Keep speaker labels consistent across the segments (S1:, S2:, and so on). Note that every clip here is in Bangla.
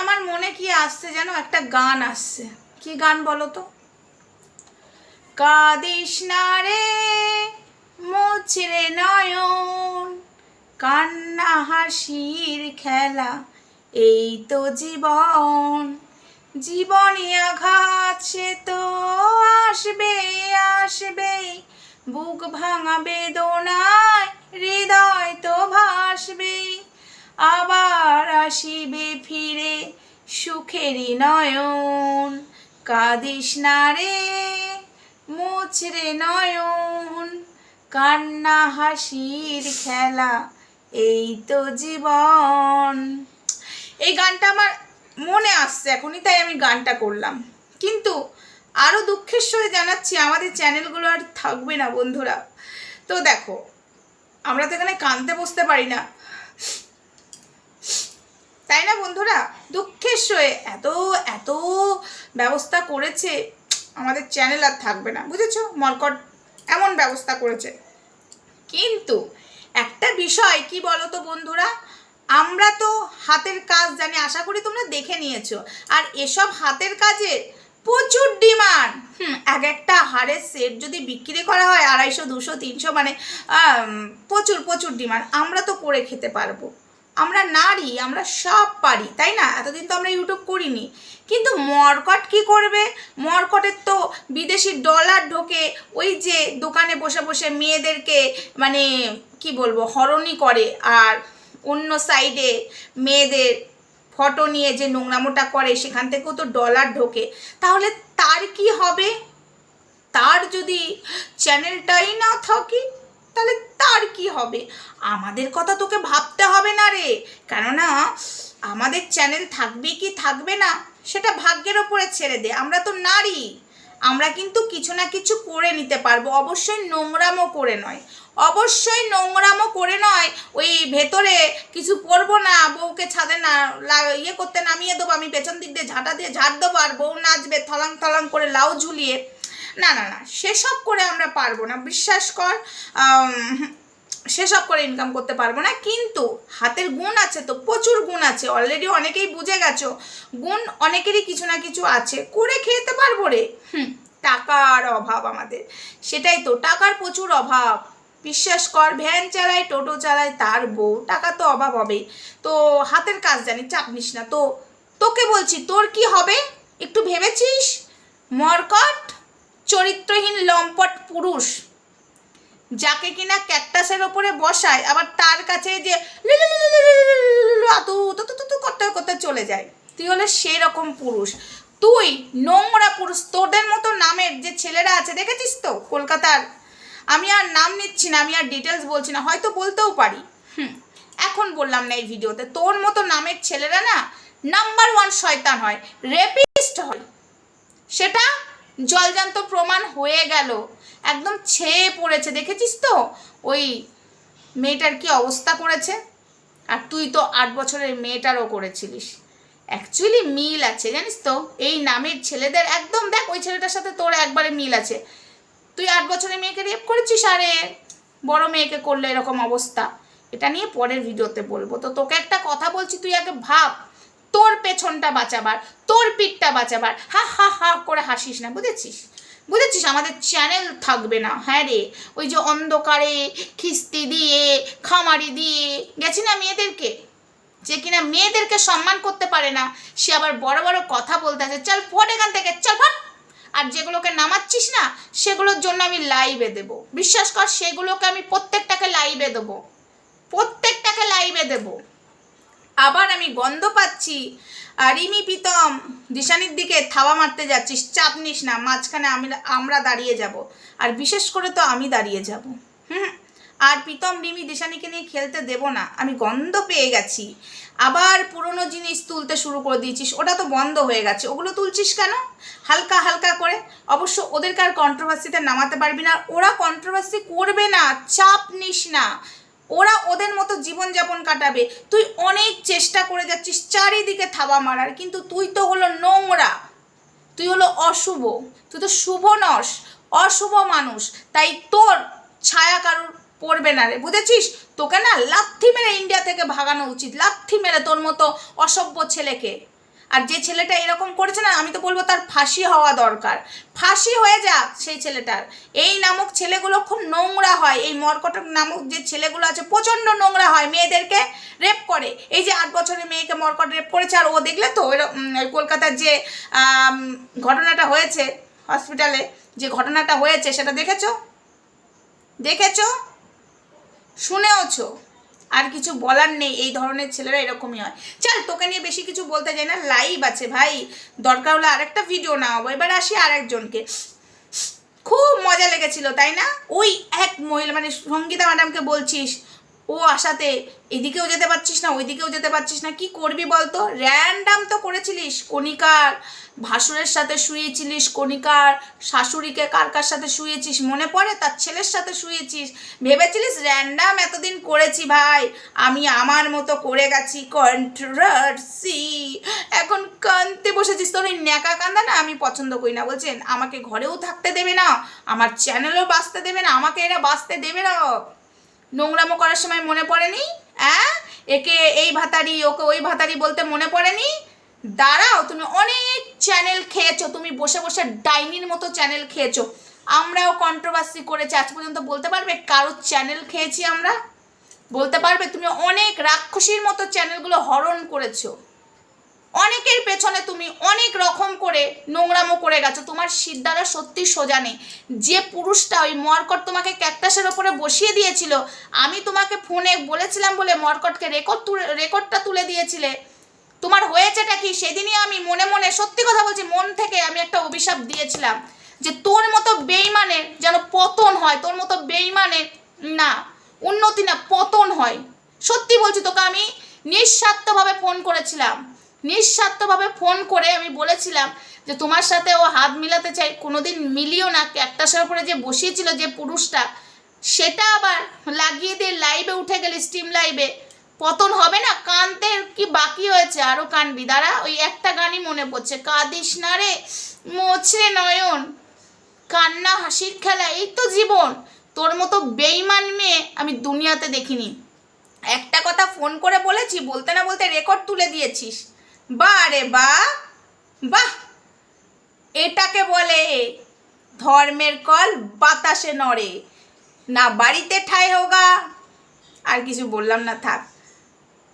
S1: আমার মনে কি আসছে যেন? একটা গান আসছে। কি গান বলো তো? কাদিস না রে মুচরে নয়ন, কান্না হাসির খেলা, এই তো জীবন। জীবনে আঘাত, সে তো আসবে আসবে। বুক ভাঙা বেদনায়, হৃদয় তো ভাসবে। আবার আসিবে ফিরে সুখেরই নয়ন। কাঁদিস না রে মুচরে নয়ন। কান্না হাসির খেলা, এই তো জীবন। এই গানটা আমার মনে আসছে এখনই, তাই আমি গানটা করলাম। কিন্তু আরও দুঃখের সঙ্গে জানাচ্ছি, আমাদের চ্যানেলগুলো আর থাকবে না বন্ধুরা। তো দেখো, আমরা তো এখানে কানতে বসতে পারি না। তাই না বন্ধুরা? দুঃখের সয়ে এত এত ব্যবস্থা করেছে, আমাদের চ্যানেল আর থাকবে না, বুঝেছ? মরকট এমন ব্যবস্থা করেছে। কিন্তু একটা বিষয়, কি বলো তো বন্ধুরা? আমরা তো হাতের কাজ জানি, আশা করি তোমরা দেখে নিয়েছো। আর এসব হাতের কাজের প্রচুর ডিমান্ড। হুম, এক একটা হাড়ের সেট যদি বিক্রি করা হয়, আড়াইশো, দুশো, তিনশো মানে প্রচুর প্রচুর ডিমান্ড। আমরা তো করে খেতে পারব। আমরা নারী, আমরা সব পারি, তাই না? এতদিন তো আমরা ইউটিউব করিনি। কিন্তু মরকট কি করবে? মরকটের তো বিদেশি ডলার ঢোকে ওই যে দোকানে বসে বসে মেয়েদেরকে মানে কি বলব, হরণই করে। আর অন্য সাইডে মেয়েদের ফটো নিয়ে যে নোংরামোটা করে, সেখান থেকেও তো ডলার ঢোকে। তাহলে তার কি হবে? তার যদি চ্যানেলটাই না থাকে তাহলে তার কি হবে? আমাদের কথা তোকে ভাবতে হবে না রে। কেননা, আমাদের চ্যানেল থাকবে কি থাকবে না, সেটা ভাগ্যের ওপরে ছেড়ে দে। আমরা তো নারী। আমরা কিন্তু কিছু না কিছু করে নিতে পারব। অবশ্যই নোংরামও করে নয়। অবশ্যই নোংরামও করে নয়। ওই ভেতরে কিছু করব না, বউকে ছাদে না ইয়ে করতে নামিয়ে দেবো, আমি পেছন দিক দিয়ে ঝাঁটা দিয়ে ঝাড় দেবো, আর বউ নাচবে থলাং থলাং করে লাউ ঝুলিয়ে। না না না, সেসব করে আমরা পারব না। বিশ্বাস কর সেসব করে ইনকাম করতে পারব না। কিন্তু হাতের গুণ আছে তো, প্রচুর গুণ আছে। অলরেডি অনেকেই বুঝে গেছো, গুণ অনেকেরই কিছু না কিছু আছে। করে খেতে পারব রে। হুম, টাকার অভাব আমাদের। সেটাই তো, টাকার প্রচুর অভাব। বিশ্বাস কর, ভ্যান চালায়, টোটো চালায়, তার বউ। টাকা তো অভাব হবেই। তো হাতের কাজ জানি, চাপ নিস না। তো, তোকে বলছি, তোর কি হবে? একটু ভেবেছিস? মরকট চরিত্রহীন লম্পট পুরুষ, যাকে কিনা ক্যাকটাসের ওপরে বসায়, আবার তার কাছে যে করতে করতে চলে যায় তুই হলে সেই রকম পুরুষ তুই নোংরা পুরুষ তোদের মতো নামের যে ছেলেরা আছে দেখেছিস তো কলকাতার আমি আর নাম নিচ্ছি না আমি আর ডিটেলস বলছি না হয়তো বলতেও পারি হুম এখন বললাম না এই ভিডিওতে তোর মতো নামের ছেলেরা না নাম্বার ওয়ান শয়তান হয় রেপিস্ট হয় সেটা জলজান্ত প্রমাণ হয়ে গেল। একদম ছেয়ে পড়েছে, দেখেছিস তো? ওই মেয়েটার কি অবস্থা করেছে? আর তুই তো আট বছরের মেয়েটারও করেছিলিস। অ্যাকচুয়ালি মিল আছে, জানিস তো? এই নামের ছেলেদের একদম দেখ, ওই ছেলেটার সাথে তোর একবারে মিল আছে। তুই আট বছরের মেয়েকে রেপ করেছিস? আরে, বড় মেয়েকে করলে এরকম অবস্থা। এটা নিয়ে পরের ভিডিওতে বলব। তো তোকে একটা কথা বলছি, তুই আগে ভাব। তোর পেছনটা বাঁচাবার, তোর পিঠটা বাঁচাবার। হা হা হা করে হাসিস না, বুঝেছিস? বুঝেছিস? আমাদের চ্যানেল থাকবে না। হ্যাঁ রে, ওই যে অন্ধকারে খিস্তি দিয়ে, খামারি দিয়ে, গেছি না মেয়েদেরকে? যে কিনা মেয়েদেরকে সম্মান করতে পারে না, সে আবার বড় বড় কথা বলতে আছে। চল ফোন এখান থেকে, চল ফট। আর যেগুলোকে নামাচ্ছিস না, সেগুলোর জন্য আমি লাইভে দেবো। বিশ্বাস কর, সেগুলোকে আমি প্রত্যেকটাকে লাইভে দেবো। প্রত্যেকটাকে লাইভে দেবো। আবার আমি গন্ধ পাচ্ছি। আর রিমি প্রীতম, দিশানির দিকে থাবা মারতে যাচ্ছিস, চাপ নিস না, মাঝখানে আমি আমরা দাঁড়িয়ে যাব। আর বিশেষ করে তো আমি দাঁড়িয়ে যাব। হুম আর প্রীতম, রিমি, দিশানিকে নিয়ে খেলতে দেব না। আমি গন্ধ পেয়ে গেছি। আবার পুরনো জিনিস তুলতে শুরু করে দিয়েছিস, ওটা তো বন্ধ হয়ে গেছে। ওগুলো তুলছিস কেন? হালকা হালকা করে। অবশ্য ওদেরকে আর কন্ট্রোভার্সিতে নামাতে পারবি না। ওরা কন্ট্রোভার্সি করবে না, চাপ নিস না। ওরা ওদের মতো জীবনযাপন কাটাবে। তুই অনেক চেষ্টা করে যাচ্ছিস চারিদিকে থাবা মারার, কিন্তু তুই তো হলো নোংরা। তুই হলো অশুভ। তুই তো শুভ নস, অশুভ মানুষ। তাই তোর ছায়া কারুর পড়বে না রে, বুঝেছিস? তোকে না লাথি মেরে ইন্ডিয়া থেকে ভাগানো উচিত, লাথি মেরে তোর মতো অসভ্য ছেলেকে। আর যে ছেলেটা এরকম করেছে না, আমি তো বলব তার ফাঁসি হওয়া দরকার। ফাঁসি হয়ে যাক সেই ছেলেটার। এই নামক ছেলেগুলো খুব নোংরা হয়। এই মর্কটক নামক যে ছেলেগুলো আছে, প্রচণ্ড নোংরা হয় মেয়েদেরকে রেপ করে। এই যে আট বছরের মেয়েকে মর্কট রেপ করেছে, আর ও দেখলে তো ওই- কলকাতার যে ঘটনাটা হয়েছে হসপিটালে যে ঘটনাটা হয়েছে, সেটা দেখেছ? দেখেছ? শুনেওছো? আর কিছু বলার নেই, এই ধরনের ছেলেরা এরকমই হয়। চল, তোকে নিয়ে বেশি কিছু বলতে যাই না লাইভ আছে ভাই। দরকার হলে আরেকটা ভিডিও নামাবো। এবার আসি আর একজনকে খুব মজা লেগেছিল, তাই না? ওই এক মহিলা মানে সঙ্গীতা ম্যাডামকে বলছিস ও আশাতে, এদিকেও যেতে পারছিস না, ওইদিকেও যেতে পারছিস না, কি করবি বলতো? র্যান্ডাম তো করেছিলিস, কণিকার ভাসুরের সাথে শুয়েছিলিস, কণিকার শাশুড়িকে কার কার সাথে শুয়েছিস, মনে পড়ে? তার ছেলের সাথে শুয়েছিস। ভেবেছিলিস র্যান্ডাম এতদিন করেছি ভাই, আমি আমার মতো করে গেছি কন্ট্রোভার্সি এখন কানতে বসেছিস, তোর এই ন্যাকা কান্দা না আমি পছন্দ করি না, বলছেন? আমাকে ঘরেও থাকতে দেবে না, আমার চ্যানেলও বাঁচতে দেবে না, আমাকে এরা বাঁচতে দেবে না। নোংরামো করার সময় মনে পড়েনি? হ্যাঁ একে এই ভাতারি, ওকে ওই ভাতারি বলতে মনে পড়েনি? দাঁড়াও, তুমি অনেক চ্যানেল খেয়েছো, তুমি বসে বসে ডাইনির মতো চ্যানেল খেয়েছো। আমরাও কন্ট্রোভার্সি করেছি, আজ পর্যন্ত বলতে পারবে কারোর চ্যানেল খেয়েছি আমরা? বলতে পারবে তুমি অনেক রাক্ষসীর মতো চ্যানেলগুলো হরণ করেছ। অনেকের পেছনে তুমি অনেক রকম করে নোংরামো করে গেছো। তোমার সিদ্ধারা সত্যি সোজা নেই। যে পুরুষটা ওই মর্কট তোমাকে ক্যাকটাসের ওপরে বসিয়ে দিয়েছিল, আমি তোমাকে ফোনে বলেছিলাম বলে মর্কটকে রেকর্ড রেকর্ডটা তুলে দিয়েছিলে। তোমার হয়েছেটা কি? সেদিনই আমি মনে মনে সত্যি কথা বলছি, মন থেকে আমি একটা অভিশাপ দিয়েছিলাম যে তোর মতো বেইমানের যেন পতন হয়, তোর মতো বেইমানের না, উন্নতি না, পতন হয়। সত্যি বলছি, তোকে আমি নিঃস্বার্থভাবে ফোন করেছিলাম। নিঃস্বার্থভাবে ফোন করে আমি বলেছিলাম যে তোমার সাথে ও হাত মিলাতে চাই, কোনোদিন মিলিও না, ক্যাকটাসের উপরে যে বসিয়েছিল যে পুরুষটা, সেটা আবার লাগিয়ে দিয়ে লাইভে উঠে গেলে স্টিম লাইভে পতন হবে না, কানতে কি বাকি হয়েছে? আরও কানবি, দাঁড়া, ওই একটা গানই মনে পড়ছে, কাঁদিস না রে, মোছরে নয়ন, কান্না হাসির খেলা, এই তো জীবন। তোর মতো বেইমান মেয়ে আমি দুনিয়াতে দেখিনি। একটা কথা ফোন করে বলেছি, বলতে না বলতে রেকর্ড তুলে দিয়েছিস। বা রে বা, বাহ! এটাকে বলে ধর্মের কল বাতাসে নড়ে। না বাড়িতে ঠাই হোগা, আর কিছু বললাম না, থাক।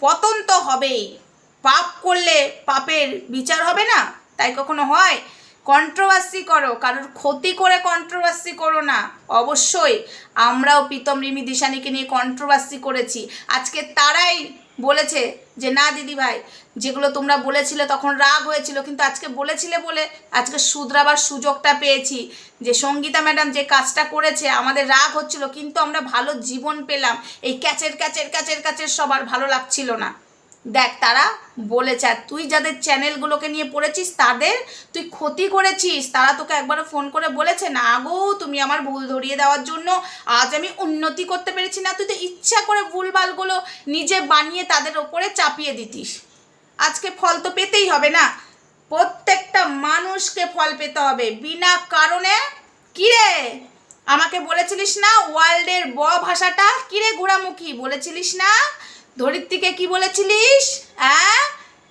S1: পতন তো হবেই। পাপ করলে পাপের বিচার হবে না, তাই কখনো হয়? কন্ট্রোভার্সি করো, কারোর ক্ষতি করে কন্ট্রোভার্সি করো না। অবশ্যই, আমরাও প্রীতম রিমি দিশানিকে নিয়ে কন্ট্রোভার্সি করেছি। আজকে তারাই বলেছে যে, না দিদি ভাই, যেগুলো তোমরা বলেছিলে তখন রাগ হয়েছিল, কিন্তু আজকে বলেছিলে বলে আজকে শুধরাবার সুযোগটা পেয়েছি। যে, সঙ্গীতা ম্যাডাম যে কাজটা করেছে, আমাদের রাগ হচ্ছিল, কিন্তু আমরা ভালো জীবন পেলাম। এই ক্যাচের ক্যাচের ক্যাচের ক্যাচের সবার ভালো লাগছিল না। দেখ, তারা বলেছে, আর তুই যাদের চ্যানেলগুলোকে নিয়ে পড়েছিস, তাদের তুই ক্ষতি করেছিস। তারা তোকে একবারও ফোন করে বলেছে, না গো, তুমি আমার ভুল ধরিয়ে দেওয়ার জন্য আজ আমি উন্নতি করতে পেরেছি না। তুই তো ইচ্ছা করে ভুলভালগুলো নিজে বানিয়ে তাদের ওপরে চাপিয়ে দিতিস। আজকে ফল তো পেতেই হবে না। প্রত্যেকটা মানুষকে ফল পেতে হবে। বিনা কারণে কিরে আমাকে বলেছিলিস না ওয়ার্ল্ডের ব ভাষাটা? কিরে ঘোড়ামুখী? বলেছিলিস না ধরিত্রীকে কি বলেছিলিস? হ্যাঁ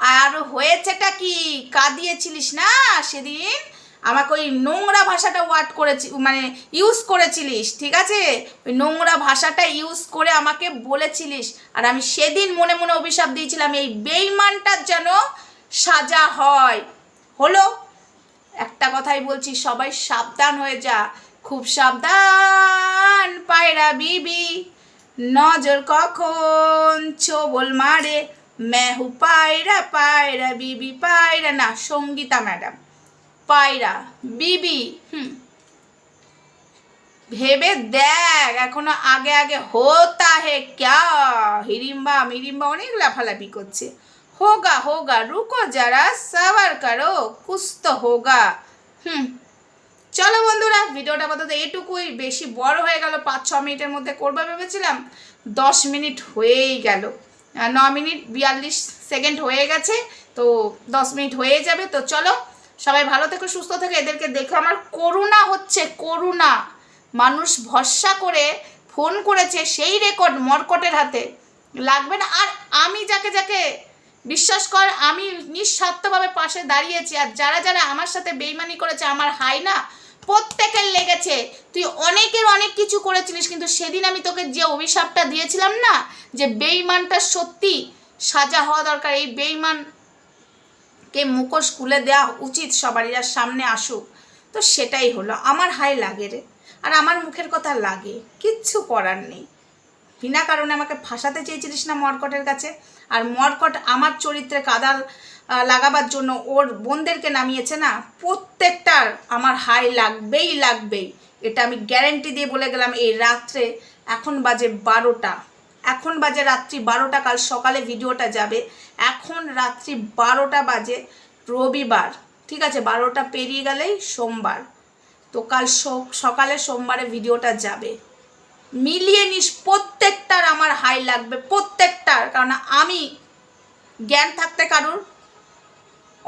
S1: আর হয়েছেটা কি? কাঁদিয়েছিলিস না সেদিন? আমাকে ওই নোংরা ভাষাটা ওয়ার্ড করেছি মানে ইউজ করেছিলিস, ঠিক আছে? ওই নোংরা ভাষাটা ইউজ করে আমাকে বলেছিলিস। আর আমি সেদিন মনে মনে অভিশাপ দিয়েছিলাম, এই বেইমানটার যেন সাজা হয়। হলো? একটা কথাই বলছি, সবাই সাবধান হয়ে যা। খুব সাবধান, পায়রা বিবি। নজর কখন? ছোবল মারে, মেহু পায়রা পায়রা, বিবি পায়রা। না, সঙ্গীতা ম্যাডাম। পায়রা, বিবি, হুম। ভেবে দেখ, এখনও আগে আগে হোতা হে ক্যা? হিরিম্বা, মিরিম্বা অনেক লাফালাফি করছে। হোগা হোগা, রুকো যারা সাবার করো, কুস্ত হোগা। হুম। চলো বন্ধুরা, ভিডিওটা আপাতত এটুকুই বেশি বড় হয়ে গেল, পাঁচ ছ মিনিটের মধ্যে করব ভেবেছিলাম। দশ মিনিট হয়েই গেল। ন মিনিট বিয়াল্লিশ সেকেন্ড হয়ে গেছে, তো দশ মিনিট হয়ে যাবে। তো চলো, সবাই ভালো থেকো, সুস্থ থেকে। এদেরকে দেখে, আমার করুণা হচ্ছে, করুণা। মানুষ ভরসা করে ফোন করেছে সেই রেকর্ড মরকটের হাতে। লাগবে না। আর আমি যাকে যাকে বিশ্বাস কর, আমি নিঃস্বার্থভাবে পাশে দাঁড়িয়েছি। আর যারা যারা আমার সাথে বেইমানি করেছে, আমার হাই না প্রত্যেকের লেগেছে। তুই অনেকের অনেক কিছু করেছিলিস, কিন্তু সেদিন আমি তোকে যে অভিশাপটা দিয়েছিলাম না, যে বেইমানটা সত্যি সাজা হওয়া দরকার, এই বেইমান কে মুখোশ খুলে দেওয়া উচিত সবারই, আর সামনে আসুক। তো সেটাই হলো। আমার হাই লাগে রে, আর আমার মুখের কথা লাগে। কিচ্ছু করার নেই। বিনা কারণে আমাকে ফাঁসাতে চেয়েছিলিস না মর্কটের কাছে, আর মর্কট আমার চরিত্রে কাদাল লাগাবার জন্য ওর বোনদেরকে নামিয়েছে না, প্রত্যেকটার আমার হাই লাগবেই লাগবেই। এটা আমি গ্যারেন্টি দিয়ে বলে গেলাম এই রাত্রে, এখন বাজে বারোটা। এখন বাজে রাত্রি বারোটা, কাল সকালে ভিডিওটা যাবে। এখন রাত্রি বারোটা বাজে রবিবার। ঠিক আছে, বারোটা পেরিয়ে গেলেই সোমবার। তো কাল সকালে সোমবারে ভিডিওটা যাবে। মিলিয়ে নিস, প্রত্যেকটার আমার হাই লাগবে, প্রত্যেকটার। কারণ আমি জ্ঞান থাকতে কারুর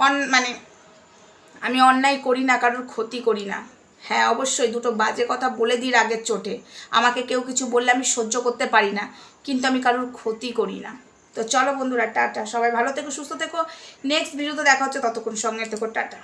S1: অন মানে আমি অন্যায় করি না, কারোর ক্ষতি করি না। হ্যাঁ অবশ্যই দুটো বাজে কথা বলে দিই আগের চোটে। আমাকে কেউ কিছু বললে আমি সহ্য করতে পারি না, কিন্তু আমি কারোর ক্ষতি করি না। তো চলো বন্ধুরা, টাটা। সবাই ভালো থেকো, সুস্থ থেকো। নেক্সট ভিডিওতে দেখা হচ্ছে, ততক্ষণ সঙ্গে থেকো, টাটা।